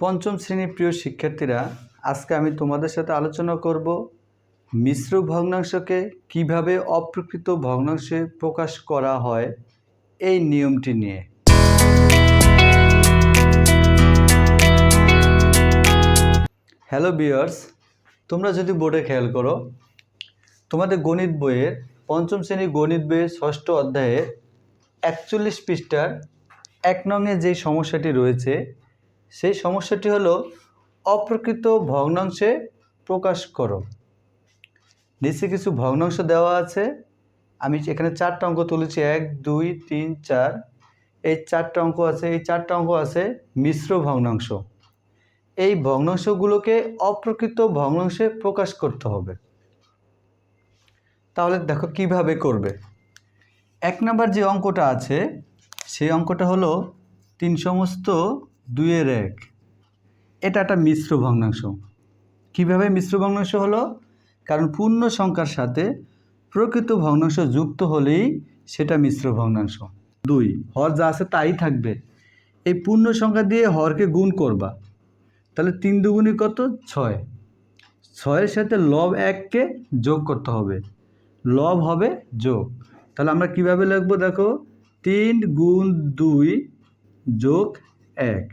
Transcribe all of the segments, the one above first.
পঞ্চম শ্রেণির প্রিয় শিক্ষার্থীরা, আজকে আমি তোমাদের সাথে আলোচনা করব মিশ্র ভগ্নাংশকে কীভাবে অপ্রকৃত ভগ্নাংশে প্রকাশ করা হয় এই নিয়মটি নিয়ে। হ্যালো বিয়ার্স তোমরা যদি বোর্ডে খেয়াল করো, তোমাদের গণিত বইয়ের পঞ্চম শ্রেণির গণিত বইয়ের ষষ্ঠ অধ্যায়ে একচল্লিশ পৃষ্ঠার এক নংয়ে যেই সমস্যাটি রয়েছে সেই সমস্যাটি হলো, অপ্রকৃত ভগ্নাংশে প্রকাশ করো। নিচে কিছু ভগ্নাংশ দেওয়া আছে। আমি এখানে চারটা অঙ্ক তুলেছি। এক, দুই, তিন, চার। এই চারটা অঙ্ক আছে, এই চারটা অঙ্ক আছে মিশ্র ভগ্নাংশ। এই ভগ্নাংশগুলোকে অপ্রকৃত ভগ্নাংশে প্রকাশ করতে হবে। তাহলে দেখো কীভাবে করবে। এক নাম্বার যে অঙ্কটা আছে, সেই অঙ্কটা হলো তিন সমস্ত দুইয়ের এক। এটা একটা মিশ্র ভগ্নাংশ। কীভাবে মিশ্র ভগ্নাংশ হলো? কারণ পূর্ণ সংখ্যার সাথে প্রকৃত ভগ্নাংশ যুক্ত হলেই সেটা মিশ্র ভগ্নাংশ। দুই, হর যা আছে তাই থাকবে। এই পূর্ণ সংখ্যা দিয়ে হরকে গুণ করবা। তাহলে তিন দুগুণি কত? ছয়। ছয়ের সাথে লব এককে যোগ করতে হবে। লব হবে যোগ। তাহলে আমরা কীভাবে লিখব দেখো? তিন গুণ দুই যোগ এক।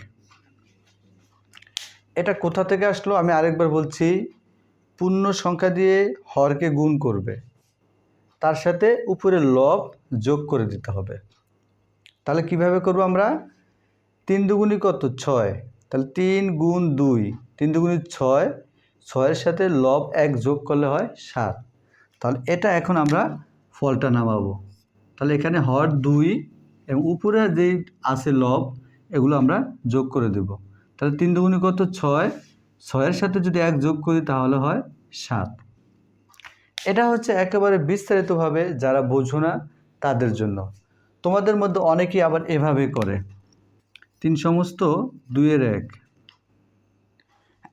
এটা কোথা থেকে আসলো? আমি আরেকবার বলছি, পূর্ণ সংখ্যা দিয়ে হরকে গুণ করবে। তার সাথে উপরে লব যোগ করে দিতে হবে। তাহলে কীভাবে করব আমরা? তিন দুগুণি কত? ছয়। তাহলে তিন গুণ দুই। তিন দুগুণি ছয়। ছয়ের সাথে লব এক যোগ করলে হয় সাত। তাহলে এটা এখন আমরা ফলটা নামাবো। তাহলে এখানে হর দুই এবং উপরে যেই আছে লব এগুলো আমরা যোগ করে দেব। তাহলে তিন দুগুণি কত? ছয়। ছয়ের সাথে যদি এক যোগ করি তাহলে হয় সাত। এটা হচ্ছে একেবারে বিস্তারিতভাবে যারা বোঝো না তাদের জন্য। তোমাদের মধ্যে অনেকেই আবার এভাবে করে। তিন সমস্ত দুইয়ের এক।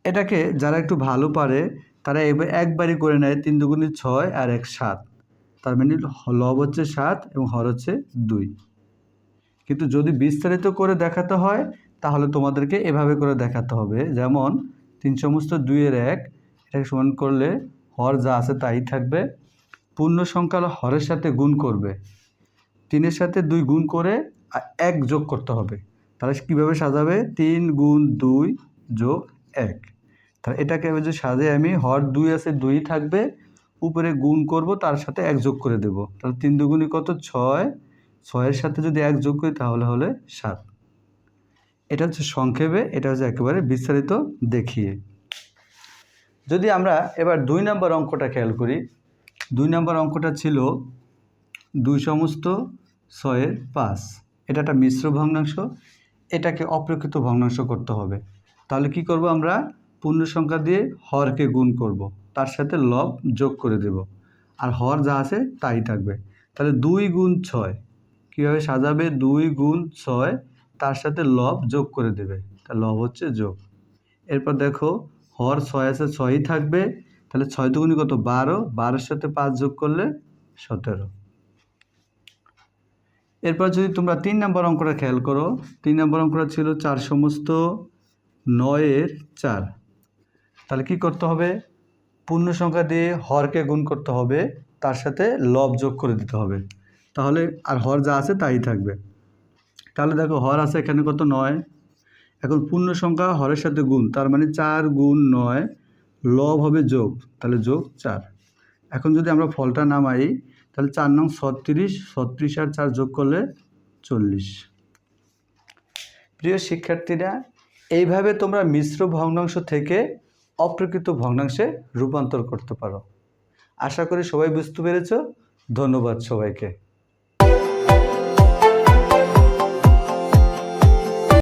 এটাকে যারা একটু ভালো পারে, তারা একবারই করে নেয় তিন দুগুণি ছয় আর এক সাত। তার মানে লব হচ্ছে সাত এবং হর হচ্ছে দুই। কিন্তু যদি বিস্তারিত করে দেখাতে হয়, তাহলে তোমাদেরকে এভাবে করে দেখাতে হবে। যেমন, তিন সমস্ত দুইয়ের এক, এটাকে সমান করলে হর যা আছে তাই থাকবে। পূর্ণ সংখ্যা হরের সাথে গুণ করবে। তিনের সাথে দুই গুণ করে এক যোগ করতে হবে। তাহলে কীভাবে সাজাবে? তিন গুণ দুই যোগ এক। তাহলে এটাকে যে সাজাই আমি, হর দুই আছে দুই থাকবে, উপরে গুণ করব, তার সাথে এক যোগ করে দেব। তাহলে তিন দুগুণি কত? ছয়। ছয়ের সাথে যদি এক যোগ করি, তাহলে হলে সাত। এটা হচ্ছে সংক্ষেপে, এটা হচ্ছে একেবারে বিস্তারিত দেখিয়ে। যদি আমরা এবার দুই নম্বর অঙ্কটা খেয়াল করি, দুই নম্বর অঙ্কটা ছিল দুই সমস্ত ছয়ের পাঁচ। এটা একটা মিশ্র ভগ্নাংশ, এটাকে অপ্রকৃত ভগ্নাংশ করতে হবে। তাহলে কি করব আমরা? পূর্ণ সংখ্যা দিয়ে হরকে গুণ করব, তার সাথে লব যোগ করে দেব। আর হর যা আছে, তাই থাকবে। তাহলে দুই গুণ ছয় কীভাবে সাজাবে? দুই গুণ ছয়, তার সাথে লব যোগ করে দেবে। তা লব হচ্ছে যোগ। এরপর দেখো, হর ছয় আছে, ছয়ই থাকবে। তাহলে ছয় দুগুণি কত? বারো। বারোর সাথে পাঁচ যোগ করলে সতেরো। এরপর যদি তোমরা তিন নম্বর অঙ্কটা খেয়াল করো, তিন নম্বর অঙ্কটা ছিল চার সমস্ত নয়ের চার। তাহলে কি করতে হবে? পূর্ণ সংখ্যা দিয়ে হরকে গুণ করতে হবে, তার সাথে লব যোগ করে দিতে হবে। তাহলে আর হর যা আছে তাই থাকবে। তাহলে দেখো হর আছে এখানে কত? নয়। এখন পূর্ণ সংখ্যা হরের সাথে গুণ, তার মানে চার গুণ নয়, লব হবে যোগ, তাহলে যোগ চার। এখন যদি আমরা ফলটা নামাই, তাহলে চার নং ছত্রিশ ছত্রিশ আর চার যোগ করলে চল্লিশ। প্রিয় শিক্ষার্থীরা, এইভাবে তোমরা মিশ্র ভগ্নাংশ থেকে অপ্রকৃত ভগ্নাংশে রূপান্তর করতে পারো। আশা করি সবাই বুঝতে পেরেছ। ধন্যবাদ সবাইকে।